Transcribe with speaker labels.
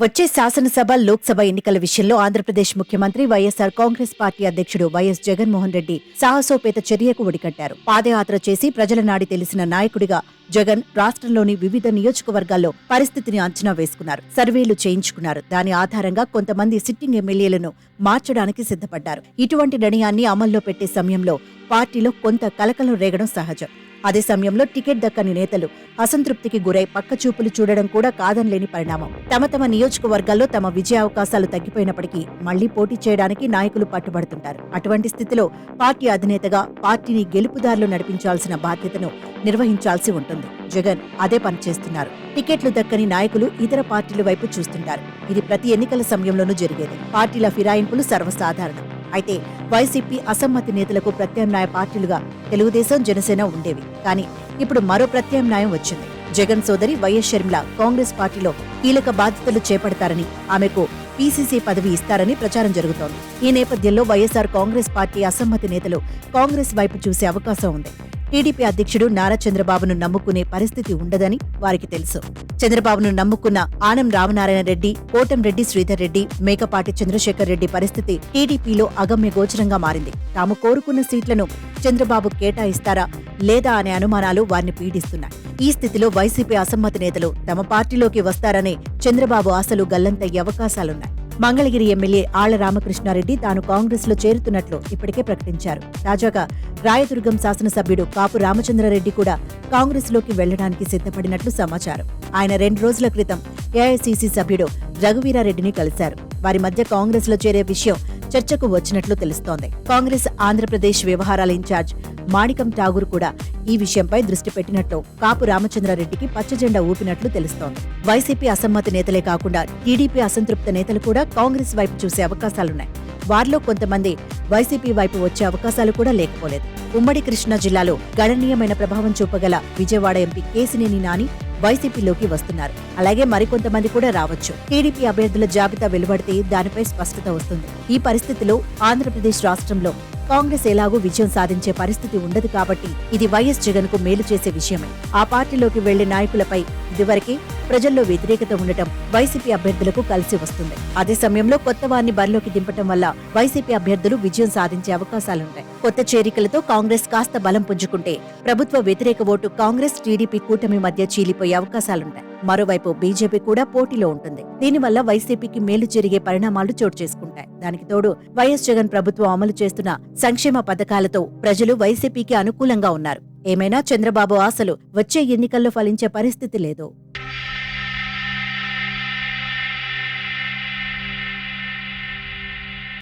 Speaker 1: వచ్చే శాసనసభ లోక్సభ ఎన్నికల విషయంలో ఆంధ్రప్రదేశ్ ముఖ్యమంత్రి వైఎస్ఆర్ కాంగ్రెస్ పార్టీ అధ్యక్షుడు వైఎస్ జగన్మోహన్ రెడ్డి సాహసోపేత చర్యకు ఒడికట్టారు పాదయాత్ర చేసి ప్రజల నాడి తెలిసిన నాయకుడిగా జగన్ రాష్ట్రంలోని వివిధ నియోజకవర్గాల్లో పరిస్థితిని అంచనా వేసుకున్నారు. సర్వేలు చేయించుకున్నారు. దాని ఆధారంగా కొంతమంది సిట్టింగ్ ఎమ్మెల్యేలను మార్చడానికి సిద్ధపడ్డారు. ఇటువంటి నిర్ణయాన్ని అమల్లో పెట్టే సమయంలో పార్టీలో కొంత కలకలం రేగడం సహజం. అదే సమయంలో టికెట్ దక్కని నేతలు అసంతృప్తికి గురై పక్కచూపులు చూడడం కూడా కాదనలేని పరిణామం. తమ తమ నియోజకవర్గాల్లో తమ విజయ అవకాశాలు తగ్గిపోయినప్పటికీ మళ్ళీ పోటీ చేయడానికి నాయకులు పట్టుబడుతుంటారు. అటువంటి స్థితిలో పార్టీ అధినేతగా పార్టీని గెలుపుదారులు నడిపించాల్సిన బాధ్యతను నిర్వహించాల్సి ఉంటుంది. జగన్ అదే పని చేస్తున్నారు. టికెట్లు దక్కని నాయకులు ఇతర పార్టీల వైపు చూస్తుంటారు. ఇది ప్రతి ఎన్నికల సమయంలోనూ జరిగేది. పార్టీల ఫిరాయింపులు సర్వసాధారణం. అయితే వైసీపీ అసమ్మతి నేతలకు ప్రత్యామ్నాయ పార్టీలుగా తెలుగుదేశం జనసేన ఉండేవి. కానీ ఇప్పుడు మరో ప్రత్యామ్నాయం వచ్చింది. జగన్ సోదరి వైఎస్ షర్మిల కాంగ్రెస్ పార్టీలో కీలక బాధ్యతలు చేపడతారని ఆమెకు పీసీసీ పదవి ఇస్తారని ప్రచారం జరుగుతోంది. ఈ నేపథ్యంలో వైఎస్ఆర్ కాంగ్రెస్ పార్టీ అసమ్మతి నేతలు కాంగ్రెస్ వైపు చూసే అవకాశం ఉంది. టీడీపీ అధ్యక్షుడు నారా చంద్రబాబును నమ్ముకునే పరిస్థితి ఉండదని వారికి తెలుసు. చంద్రబాబును నమ్ముకున్న ఆనం రామనారాయణ రెడ్డి కోటంరెడ్డి శ్రీధర్ రెడ్డి మేకపాటి చంద్రశేఖర్ రెడ్డి పరిస్థితి టీడీపీలో అగమ్య గోచరంగా మారింది. తాము కోరుకున్న సీట్లను చంద్రబాబు కేటాయిస్తారా లేదా అనే అనుమానాలు వారిని పీడిస్తున్నాయి. ఈ స్థితిలో వైసీపీ అసమ్మతి నేతలు తమ పార్టీలోకి వస్తారనే చంద్రబాబు ఆశలు గల్లంతయ్యే అవకాశాలున్నాయి. మంగళగిరి ఎమ్మెల్యే ఆళ్ళ రామకృష్ణారెడ్డి తాను కాంగ్రెస్లో చేరుతున్నట్లు ఇప్పటికే ప్రకటించారు. తాజాగా రాయదుర్గం శాసనసభ్యుడు కాపు రామచంద్రారెడ్డి కూడా కాంగ్రెస్లోకి వెళ్ళడానికి సిద్ధపడినట్లు సమాచారం. ఆయన రెండు రోజుల క్రితం ఏఐసీసీ సభ్యుడు రఘువీరారెడ్డిని కలిశారు. వారి మధ్య కాంగ్రెస్లో చేరే విషయం చర్చకు వచ్చినట్లు తెలుస్తోంది. కాంగ్రెస్ ఆంధ్రప్రదేశ్ వ్యవహారాల ఇన్ఛార్జ్ మాణికం ఠాగూర్ కూడా ఈ విషయంపై దృష్టి పెట్టినట్లు కాపు రామచంద్రారెడ్డికి పచ్చజెండా ఊపినట్లు తెలుస్తోంది. వైసీపీ అసమ్మతి నేతలే కాకుండా టీడీపీ అసంతృప్త నేతలు కూడా కాంగ్రెస్ వైపు చూసే అవకాశాలున్నాయి. వారిలో కొంతమంది వైసీపీ వైపు వచ్చే అవకాశాలు కూడా లేకపోలేదు. ఉమ్మడి కృష్ణా జిల్లాలో గణనీయమైన ప్రభావం చూపగల విజయవాడ ఎంపీ కేసినేని నాని వైసీపీలోకి వస్తున్నారు. అలాగే మరికొంతమంది కూడా రావచ్చు. టీడీపీ అభ్యర్థుల జాబితా వెలువడితే దానిపై స్పష్టత వస్తుంది. ఈ పరిస్థితిలో ఆంధ్రప్రదేశ్ రాష్ట్రంలో కాంగ్రెస్ ఎలాగూ విజయం సాధించే పరిస్థితి ఉండదు కాబట్టి ఇది వైఎస్ జగన్కు మేలు చేసే విషయమే. ఆ పార్టీలోకి వెళ్ళే నాయకులపై ఇదివరకే ప్రజల్లో వ్యతిరేకత ఉండటం వైసీపీ అభ్యర్థులకు కలిసి వస్తుంది. అదే సమయంలో కొత్త వారిని బరిలోకి దింపటం వల్ల వైసీపీ అభ్యర్థులు విజయం సాధించే అవకాశాలుంటాయి. కొత్త చేరికలతో కాంగ్రెస్ కాస్త బలం పుంజుకుంటే ప్రభుత్వ వ్యతిరేక ఓటు కాంగ్రెస్ టీడీపీ కూటమి మధ్య చీలిపోయే అవకాశాలుంటాయి. మరోవైపు బీజేపీ కూడా పోటీలో ఉంటుంది. దీనివల్ల వైసీపీకి మేలు జరిగే పరిణామాలు చోటు చేసుకుంటాయి. దానికి తోడు వైఎస్ జగన్ ప్రభుత్వం అమలు చేస్తున్న సంక్షేమ పథకాలతో ప్రజలు వైసీపీకి అనుకూలంగా ఉన్నారు. ఏమైనా చంద్రబాబు ఆశలు వచ్చే ఎన్నికల్లో ఫలించే పరిస్థితి లేదు.